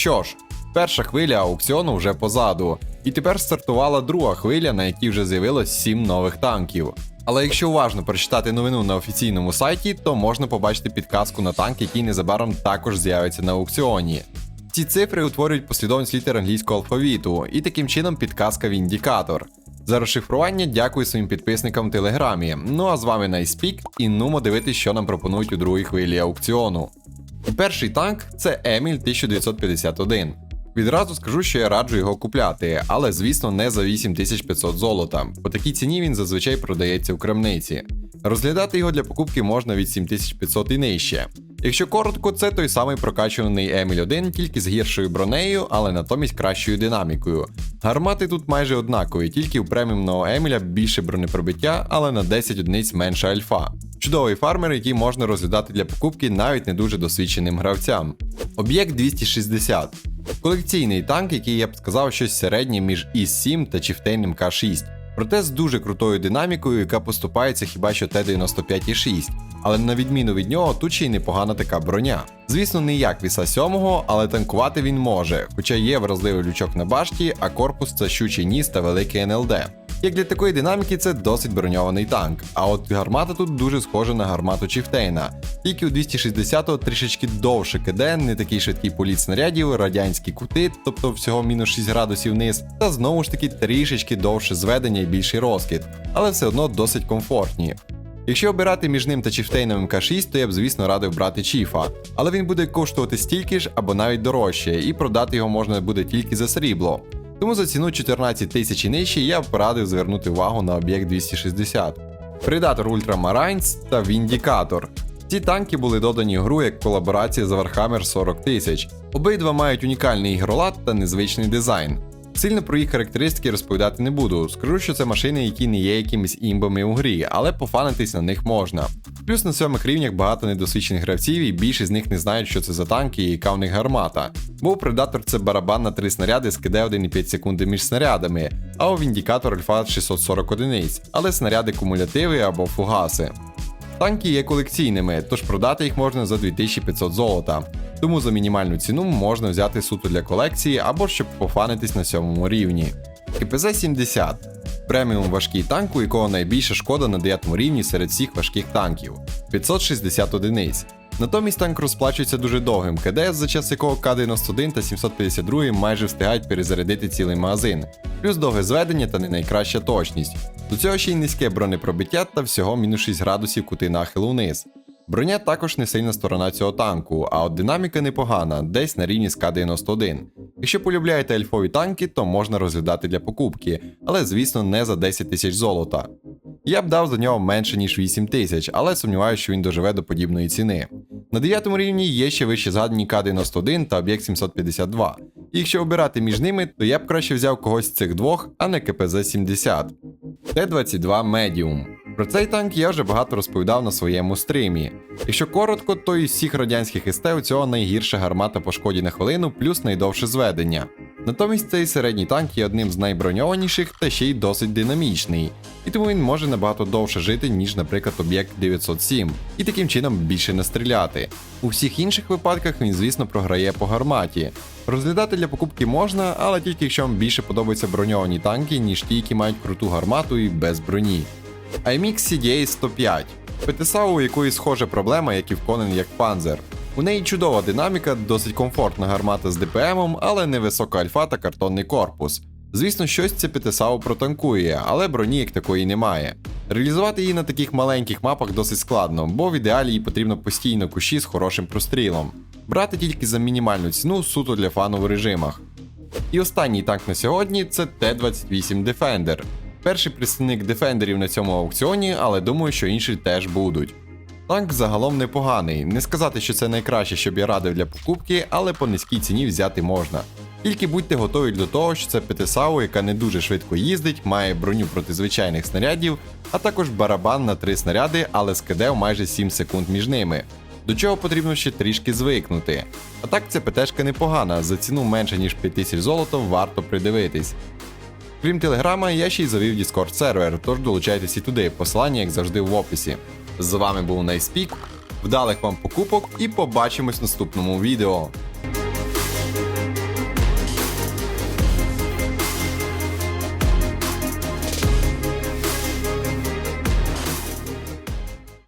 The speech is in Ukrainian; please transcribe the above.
Що ж, перша хвиля аукціону вже позаду, і тепер стартувала друга хвиля, на якій вже з'явилось 7 нових танків. Але якщо уважно прочитати новину на офіційному сайті, то можна побачити підказку на танк, який незабаром також з'явиться на аукціоні. Ці цифри утворюють послідовність літер англійського алфавіту, і таким чином підказка в індикатор. За розшифрування дякую своїм підписникам в Телеграмі. Ну а з вами Найспік, і нумо дивитись, що нам пропонують у другій хвилі аукціону. Перший танк це Еміль 1951. Відразу скажу, що я раджу його купляти, але звісно не за 8500 золота. По такій ціні він зазвичай продається у крамниці. Розглядати його для покупки можна від 7500 і нижче. Якщо коротко, це той самий прокачуваний Еміль 1, тільки з гіршою бронею, але натомість кращою динамікою. Гармати тут майже однакові, тільки у преміумного Еміля більше бронепробиття, але на 10 одиниць менша альфа. Чудовий фармер, який можна розглядати для покупки навіть не дуже досвідченим гравцям. Об'єкт 260. Колекційний танк, який я б сказав щось середнє між ІС-7 та чифтейним К6. Проте з дуже крутою динамікою, яка поступається хіба що Т-95,6. Але на відміну від нього, тут ще й непогана така броня. Звісно, не як віса 7, але танкувати він може, хоча є вразливий лючок на башті, а корпус це щучий ніс та великий НЛД. Як для такої динаміки, це досить броньований танк. А от гармата тут дуже схожа на гармату Чіфтейна. Тільки у 260-го трішечки довше КД, не такий швидкий політ снарядів, радянські кути, тобто всього мінус 6 градусів вниз, та знову ж таки трішечки довше зведення і більший розкид, але все одно досить комфортні. Якщо обирати між ним та Чіфтейном К6, то я б, звісно, радив брати Чіфа, але він буде коштувати стільки ж або навіть дорожче, і продати його можна буде тільки за срібло. Тому за ціну 14 тисяч і нижче я б порадив звернути увагу на об'єкт 260. Predator Ultramarines та Vindicator. Ці танки були додані в гру як колаборація з Warhammer 40 тисяч. Обидва мають унікальний ігролад та незвичний дизайн. Сильно про їх характеристики розповідати не буду. Скажу, що це машини, які не є якимись імбами у грі, але пофанитись на них можна. Плюс на сьомих рівнях багато недосвідчених гравців, і більшість з них не знають, що це за танки і яка в них гармата. Бо у Predator це барабан на 3 снаряди з КД 1,5 секунди між снарядами, а у Віндікатор Альфа 640 одиниць, але снаряди кумулятиви або фугаси. Танки є колекційними, тож продати їх можна за 2500 золота. Тому за мінімальну ціну можна взяти суто для колекції або щоб пофанитись на сьомому рівні. КПЗ-70 преміум важкий танк, у якого найбільша шкода на 9 рівні серед всіх важких танків 560 одиниць. Натомість танк розплачується дуже довгим КД, за час якого К-91 та 752 майже встигають перезарядити цілий магазин, плюс довге зведення та не найкраща точність. До цього ще й низьке бронепробиття та всього мінус 6 градусів кути нахилу вниз. Броня також не сильна сторона цього танку, а от динаміка непогана, десь на рівні з К-91. Якщо полюбляєте ельфові танки, то можна розглядати для покупки, але звісно не за 10 тисяч золота. Я б дав за нього менше ніж 8 тисяч, але сумніваюся, що він доживе до подібної ціни. На 9 рівні є ще вище згадані К-91 та об'єкт 752. І якщо обирати між ними, то я б краще взяв когось з цих двох, а не КПЗ-70. Т-22 Medium. Про цей танк я вже багато розповідав на своєму стрімі. Якщо коротко, то із всіх радянських СТ у цього найгірша гармата по шкоді на хвилину, плюс найдовше зведення. Натомість цей середній танк є одним з найброньованіших та ще й досить динамічний, і тому він може набагато довше жити, ніж, наприклад, об'єкт 907, і таким чином більше не стріляти. У всіх інших випадках він, звісно, програє по гарматі. Розглядати для покупки можна, але тільки якщо вам більше подобаються броньовані танки, ніж ті, які мають круту гармату і без броні. IMX CDA 105 ПТСА, у якої схожа проблема, як і в Конен як Панзер. У неї чудова динаміка, досить комфортна гармата з ДПМом, але невисока альфа та картонний корпус. Звісно, щось це ПТСАУ протанкує, але броні як такої немає. Реалізувати її на таких маленьких мапах досить складно, бо в ідеалі їй потрібно постійно кущі з хорошим прострілом. Брати тільки за мінімальну ціну суто для фану в режимах. І останній танк на сьогодні це Т-28 Defender. Перший представник дефендерів на цьому аукціоні, але думаю, що інші теж будуть. Танк загалом непоганий. Не сказати, що це найкраще, що б я радив для покупки, але по низькій ціні взяти можна. Тільки будьте готові до того, що це ПТСАУ, яка не дуже швидко їздить, має броню проти звичайних снарядів, а також барабан на 3 снаряди, але з КД майже 7 секунд між ними. До чого потрібно ще трішки звикнути. А так ця ПТшка непогана, за ціну менше ніж 5000 золотом варто придивитись. Крім телеграма, я ще й завів Discord сервер, тож долучайтесь і туди, посилання, як завжди, в описі. З вами був Найспік, вдалих вам покупок і побачимось в наступному відео.